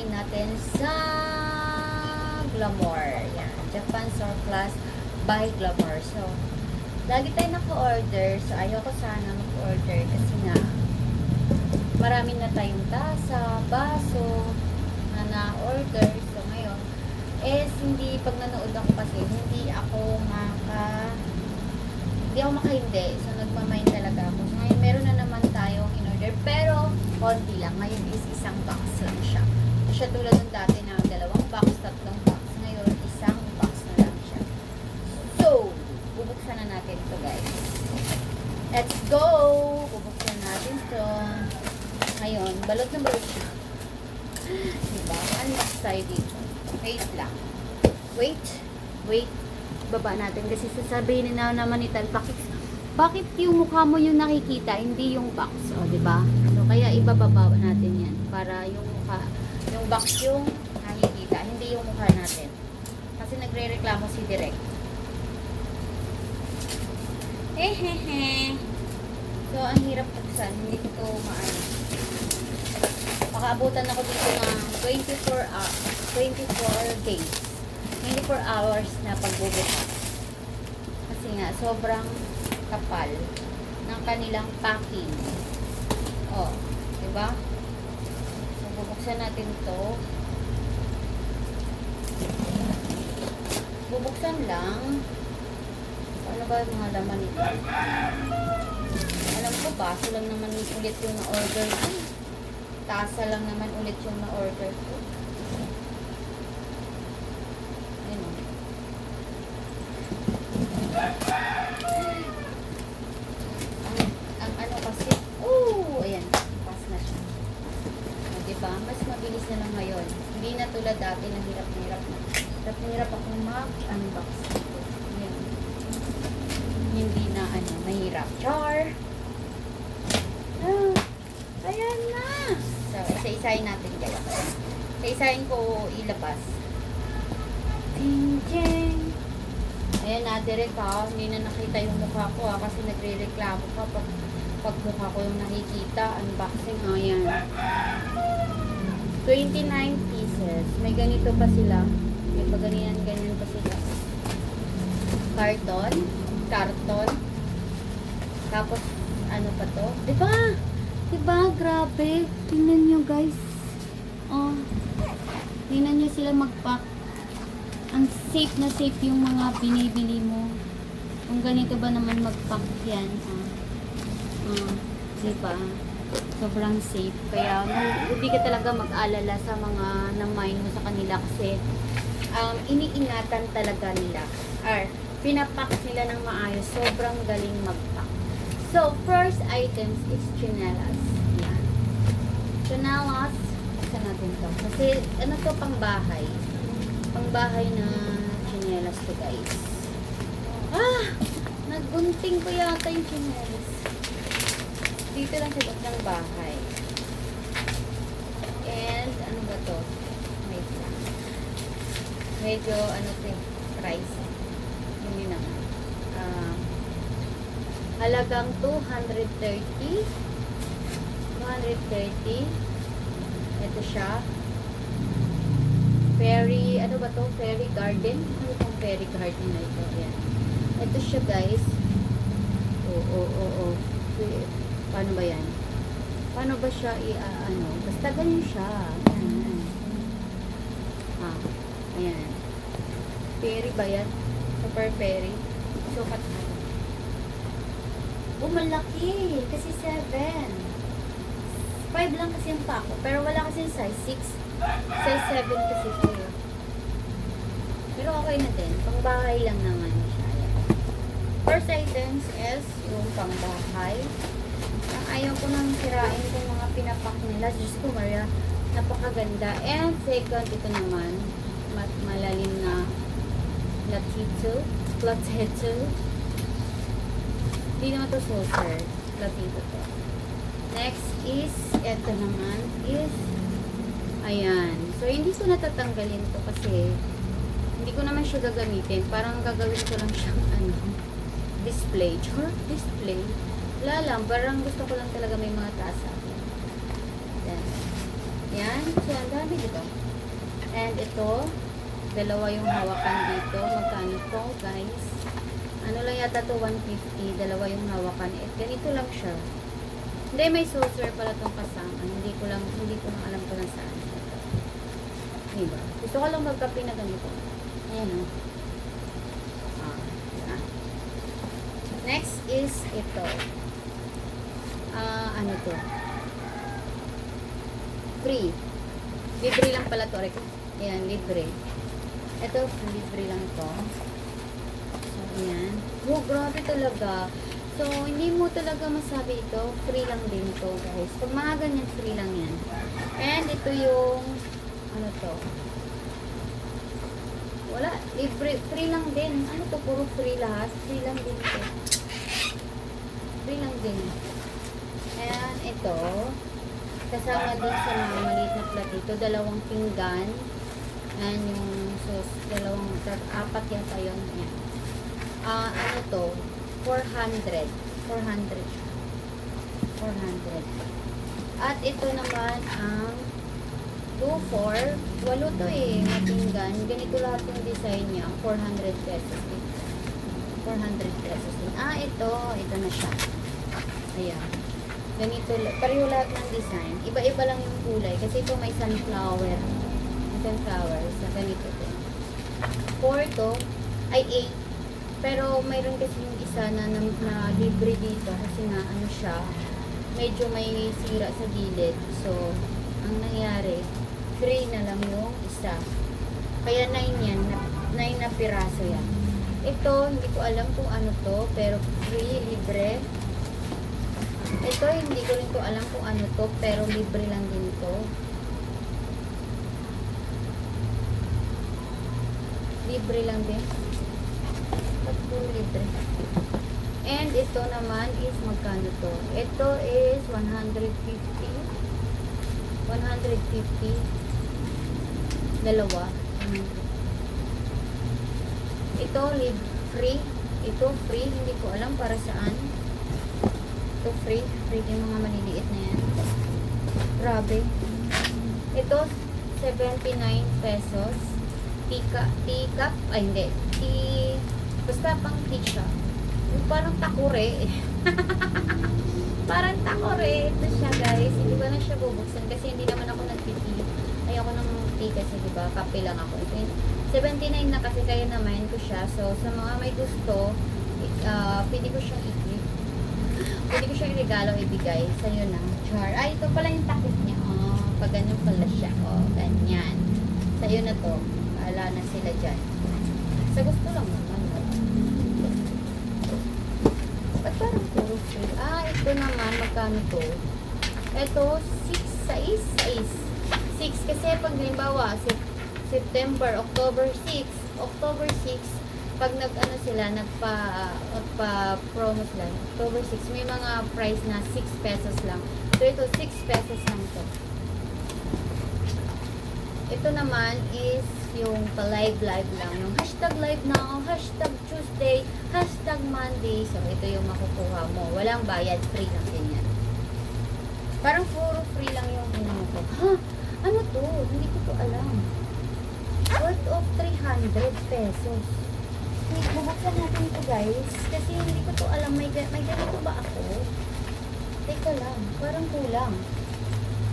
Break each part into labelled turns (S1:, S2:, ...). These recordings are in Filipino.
S1: try natin sa Glamour. Yan. Japan Surplus by Glamour. So, lagi tayo naka-order. So, ayoko sana mag-order kasi na marami na tayong tasa, baso na na-order. So, ngayon, is hindi, pag nanood ako kasi, hindi ako maka hindi ako makahindi. So, siya tulad ng dati na dalawang box, tatlong box. Ngayon, isang box na lang siya. So, bubuksan na natin ito guys. Let's go! Bubuksan natin ito. Ngayon, balot na balot siya. diba? Unbox tayo dito. Wait lang. Wait. Wait. Baba natin kasi sasabihin na naman ni Tal, bakit, yung mukha mo yung nakikita, hindi yung box? O, di ba? So, kaya ibababa natin yan para yung mukha, box yung nakikita, hindi yung mukha natin. Kasi nagre-reklamo si Direk. Hehehe. So, ang hirap buksan. Hindi ko maano. Makaabutan ako dito ng 24 hours, 24 days. 24 hours na pagbubukas. Kasi nga, sobrang kapal ng kanilang packing. Oh, di ba? Bubuksan natin to. Bubuksan lang. Ano ba yung mga laman nito? Alam ko, baso lang naman ulit yung na-order ko. Tasa lang naman ulit yung na-order ko. Ayun o. Ang, ang ano kasi, oh, ayan, pass na siya. O, diba? Mas mabilis na lang ngayon. Hindi na tulad dati na hirap na hirap na. Hirap na hirap mag-unbox. Ayan. Hindi na ano, mahirap. Char! Ah, ayan na! So, isa-isahin natin guys. Isa-isahin ko ilabas. Ting, ting. Ayan na, direct ha. Hindi na nakita yung mukha ko ha. Kasi nagre-reklamo ka pag, pag mukha ko yung nakikita. Unboxing ha, yan. 29 pieces. May ganito pa sila. May pa ganyan, pa sila. Carton. Carton. Tapos, ano pa to? Diba? Diba? Grabe. Tingnan nyo guys. Oh. Tingnan nyo sila mag-pack. Ang safe na safe yung mga binibili mo. Kung ganito ba naman mag-pack yan. Ah. Ah. Diba? Sobrang safe. Kaya hindi ka talaga mag-alala sa mga na-mind mo sa kanila kasi um, iniingatan talaga nila. Or, pinapack nila ng maayos. Sobrang galing mag-pack. So, first items is chinelas. Yan. Chinelas. Saan natin to? Kasi, ano to pang bahay? Pang bahay na chinelas to guys. Ah! Nagunting ko yata yung chinelas. Dito lang sa ng bahay. And, ano ba to? Medyo, ano to price. Hindi naman. Ah, halagang 230. 230. Ito siya. Fairy, ano ba to? Fairy garden? Ano itong fairy garden na ito? Ayan. Ito siya guys. Oo, oo, oo. Wait, Paano ba yan? Paano ba siya i ah, ano? Basta ganyan siya. Ayan. Ah, ayan. Fairy ba yan? Super fairy. Sukat na. Oh, malaki. Kasi 7. 5 lang kasi yung pako. Pero wala kasi size 6. Size 7 kasi siya. Pero okay na din. Pangbahay lang naman siya. First items is yung pangbahay. Ang ayaw ko nang sirain itong mga pinapak nila. Diyos ko, Maria, napakaganda. And second, ito naman, mat malalim na latito. Latito. Hindi naman to saucer. Latito to. Next is, ito naman is, ayan. So, hindi ko natatanggalin to kasi hindi ko naman siya gagamitin. Parang gagawin ko lang siyang ano, display. Char, display. Wala lang. Parang gusto ko lang talaga may mga tasa. Yan. Yan. So, ang dami dito. And ito, Dalawa yung hawakan dito. Magkano po, guys? Ano lang yata to 150. Dalawa yung hawakan. Eh, ganito lang siya. Hindi, may saucer pala tong kasama. Hindi ko lang, hindi ko lang alam kung nasaan. Diba? Gusto ko lang magkape na ganito. Ayan o. Ah, ah. Next is ito. Ah, ano to? Free. Libre lang pala to. Rick. Ayan, libre. Ito, libre lang to. So, ayan. Oh, grabe talaga. So, hindi mo talaga masabi ito. Free lang din to, guys. Pag mga ganyan, free lang yan. And ito yung, ano to? Wala. Libre. Free lang din. Ano to? Puro free lahat. Free lang din to. Free lang din. And ito, kasama din sa mga maliit na platito, dalawang pinggan. And yung sauce, dalawang, apat yata yun. Ayan. Ah, ano to? 400. 400 siya. 400. At ito naman ang 2, 4. Walo to eh, na pinggan. Ganito lahat yung design niya. 400 pesos din. 400 pesos. Ah, ito. Ito na siya. Ayan. Ganito. Pareho lahat ng design. Iba-iba lang yung kulay. Kasi ito may sunflower. May sunflower. Sa ganito din. 4 to. Ay, 8. Pero mayroon kasi yung isa na, na, na libre dito. Kasi nga, ano siya. Medyo may sira sa gilid. So, ang nangyari, free na lang yung isa. Kaya 9 yan. 9 na piraso yan. Ito, hindi ko alam kung ano to, pero free, libre. Ito, hindi ko rin to alam kung ano to, pero libre lang din to. Libre lang din. Ba't libre? And ito naman is magkano to? Ito is 150. 150. Dalawa. Ito, live free. Ito, free. Hindi ko alam para saan. Ito, free. Free yung mga maliliit na yan. Grabe. Ito, 79 pesos. Tika, tika, ay hindi. Ti, basta pang tea siya. Yung parang takure. parang takure. Ito siya guys. Hindi ko na siya bubuksan kasi hindi naman ako nagtiti. Ayoko ng tea kasi di ba kape lang ako. Yung 79 na kasi kaya naman ko siya. So sa mga may gusto, uh, pwede ko siyang i-gift. Pwede ko siyang regalo ibigay. Sa'yo na. Char. Ay, ito pala yung takip niya. Oh, pag ganyan pala siya. Oh, ganyan. Sa'yo na to. Bahala na sila dyan. Sa gusto lang naman. Ba't parang puro free? Ah, ito naman, magkano to? Ito, 6 size, size. 6 kasi pag halimbawa, Sep- September, October 6, October 6, pag nag ano sila, nagpa, nagpa promo sila, October 6, may mga price na 6 pesos lang. So ito, 6 pesos lang to. Ito naman is yung pa-live-live lang. Yung hashtag live now, hashtag Tuesday, hashtag Monday. So, ito yung makukuha mo. Walang bayad, free lang din yan. Parang puro free lang yung mo to. Ha? Ano to? Hindi ko to alam. Worth of 300 pesos. Wait, bubuksan natin ito guys. Kasi hindi ko to alam. May, may ganito ba ako? Teka lang. Parang kulang.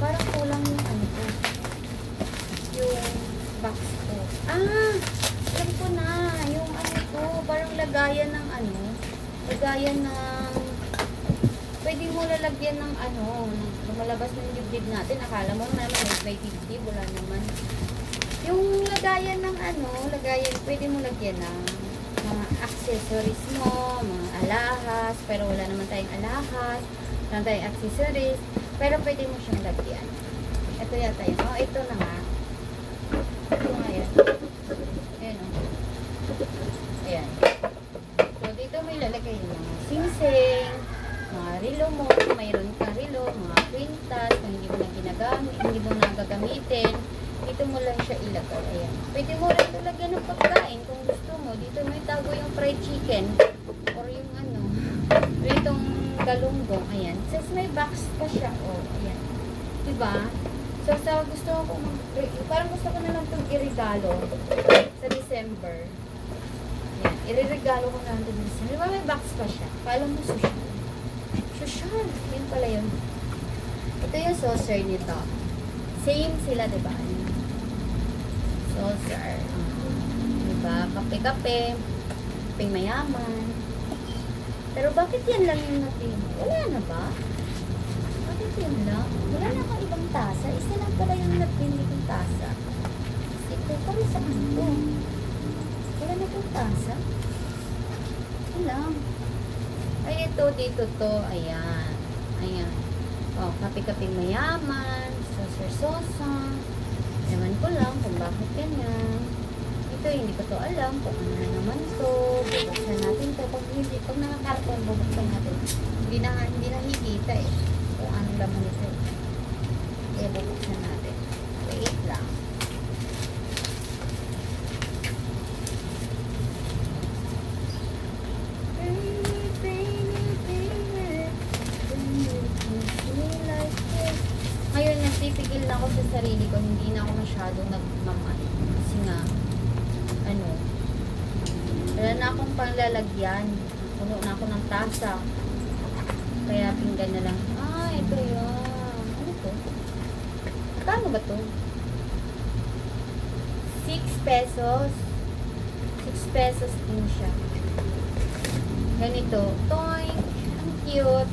S1: Parang kulang yung ano to yung box ko. Ah! Alam ko na. Yung ano ko, parang lagayan ng ano. Lagayan ng... Pwede mo lalagyan ng ano, lumalabas ng dibdib natin. Akala mo naman may, dibdib, wala naman. Yung lagayan ng ano, lagayan, pwede mo lagyan ng mga accessories mo, mga alahas, pero wala naman tayong alahas, wala tayong accessories, pero pwede mo siyang lagyan. Ito yata yun. Oh, ito na. Ayan o. Ayan. So, dito may lalagay yung mga singsing, mga rilo mo, mayroon kang rilo, mga kwintas, kung hindi mo na ginagamit, hindi mo na gagamitin, dito mo lang siya ilagay. Ayan. Pwede mo rin ito lagyan ng pagkain kung gusto mo. Dito mo itago yung fried chicken or yung ano, itong galunggong. Ayan. Says may box pa siya. Oh, ayan. Diba? So, sa gusto ko, parang gusto ko na lang itong irigalo sa December. Yan, iririgalo ko na lang ito sa December. Di ba may box pa siya? Kala mo social. Social. Yun pala yun. Ito yung saucer nito. Same sila, di ba? Saucer. Di ba? Kape-kape. Kapeng mayaman. Pero bakit yan lang yung natin? Wala na ba? Bakit yun lang? Wala na akong Na tasa. Wala. Ay, ito, dito to. Ayan. Ayan. Oh, kape-kapeng mayaman. Saucer-sosa. Ewan ko lang kung bakit ganyan. Ito, hindi ko to alam kung ano na naman to. Bubuksan natin to. Pag, hindi, pag nakakarton, bubuksan natin. Hindi na, hindi nakikita eh. Kung anong laman ito eh. Kaya bubuksan natin. Wait lang. Masyadong nagmamay. Kasi nga, ano, wala na akong panglalagyan. Puno na ako ng tasa. Kaya pinggan na lang. Ah, ito yun. Ano to? Kano ba to? 6 pesos. 6 pesos din siya. Ganito. Toy! Ang cute.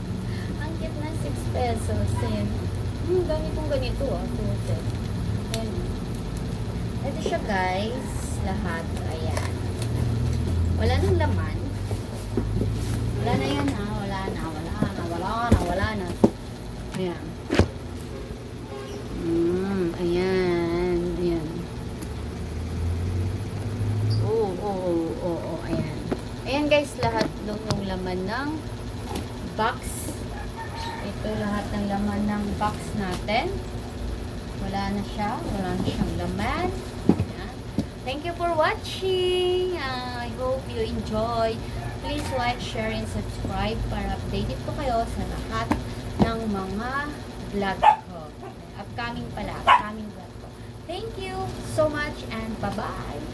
S1: Ang cute na 6 pesos. Ayan. Hmm, ganitong ganito ah. Suset. Ito siya guys. Lahat. Ayan. Wala nang laman. Wala na yan ha. Wala na. Wala na. Wala na. Wala na. Ayan. Mm, ayan. Ayan. Oo, oo, oo, oo, ayan. Ayan guys, lahat ng laman ng box. Ito lahat ng laman ng box natin. Wala na siya. Wala na siyang laman. Thank you for watching. Uh, I hope you enjoy. Please like, share, and subscribe para updated po kayo sa lahat ng mga vlog ko. Upcoming pala. Upcoming vlog ko. Thank you so much and bye-bye.